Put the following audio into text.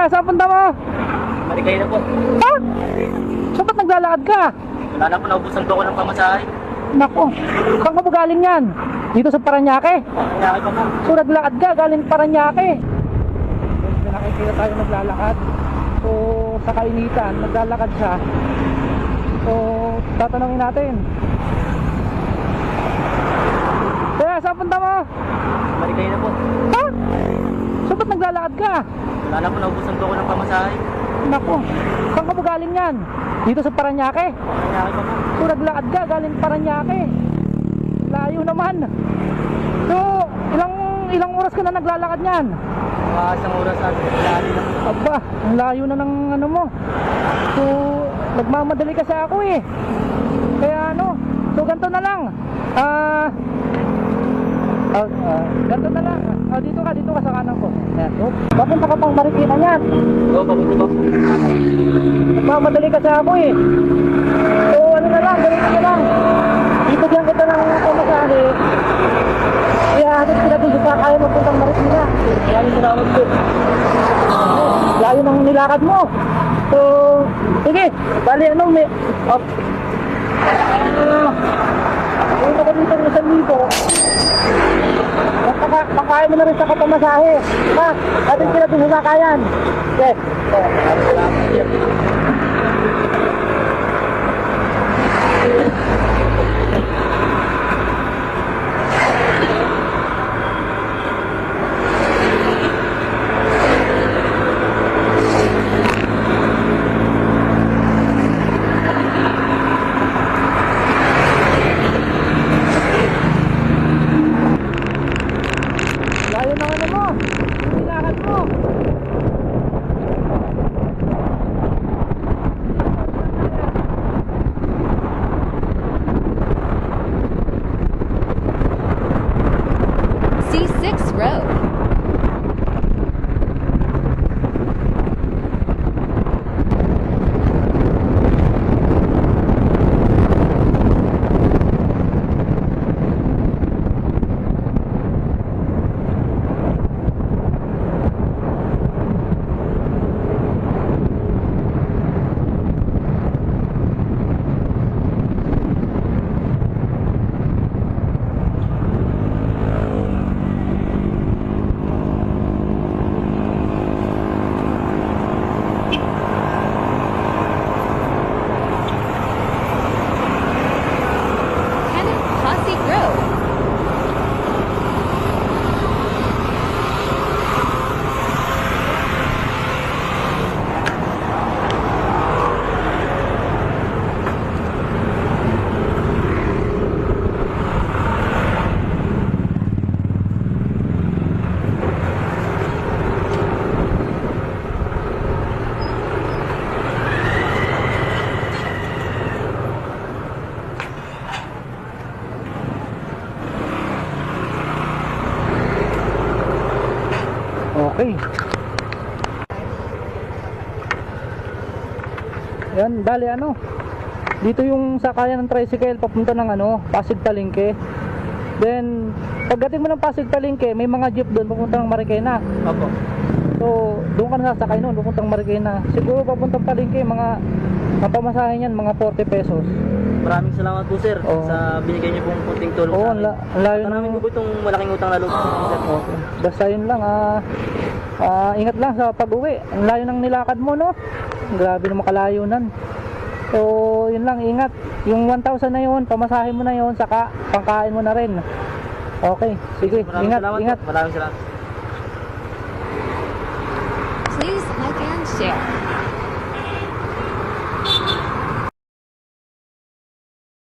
Kaya saan punta mo? Marikay na po. Ha? Saan ba't naglalakad ka? Wala na po, naubusan po ako ng pamasahe. Nako, saan ka mo galing yan? Dito sa Paranaque? Kaya pa po. So naglakad ka galing Paranaque. Nakikita tayo naglalakad. So sa kainitan, naglalakad siya. So tatanungin natin. Kaya saan punta mo? Marikay na po. Ha? Saan ba't naglalakad ka? Wala na po, naubusan po ako ng pamasahe. Nako, saan ka mo galing yan? Dito sa Paranaque? Kaya pa po. So naglakad ka galing Paranaque. Layo naman. So ilang ilang oras ka na naglalakad niyan? Mga isang oras at lalo na. Aba, ang layo na ng ano mo. So, nagmamadali kasi ako eh. Kaya ano, so ganito na lang. Ah, ah, ah, ganito na lang. Ah, dito ka, dito ka sa kanan ko. Ayan. Oh, papunta ka pang Marikina niyan. Oo, papunta po. Nagmamadali kasi ako eh. So, ano na lang, ganito na lang. Dito diyan kita ng pamasahe. Kaya hatid kita dun sa kaya mo puntang Marikina. Maraming salamat po. layo ng nilakad mo. So, sige, bali ano, may, op, uh, punta ka dito ng isang libo. Basta ka, pakain mo na rin sa kapamasahe. Ha? Dati sila dun sa sakayan. Okay. 36 Road. Okay. Yan, dali ano. Dito yung sakayan ng tricycle papunta ng ano, Pasig Talingke. Then, pagdating mo ng Pasig Talingke, may mga jeep doon papunta ng Marikina. Opo. So, doon ka na sasakay noon, papuntang Marikina. Siguro papuntang Palengke, mga mapamasahe niyan, mga 40 pesos. Maraming salamat po sir Oo. sa binigay niyo pong kunting tulong Oo, ang la- ang layo Namin ng- po itong malaking utang na po sir. Okay. Basta yun lang, ah, ah, ingat lang sa pag-uwi. Ang layo ng nilakad mo, no? Grabe na makalayo nan. So, yun lang, ingat. Yung 1,000 na yun, pamasahe mo na yun, saka pangkain mo na rin. Okay, sige, Maraming ingat, salamat ingat. Maraming salamat. Please like and share.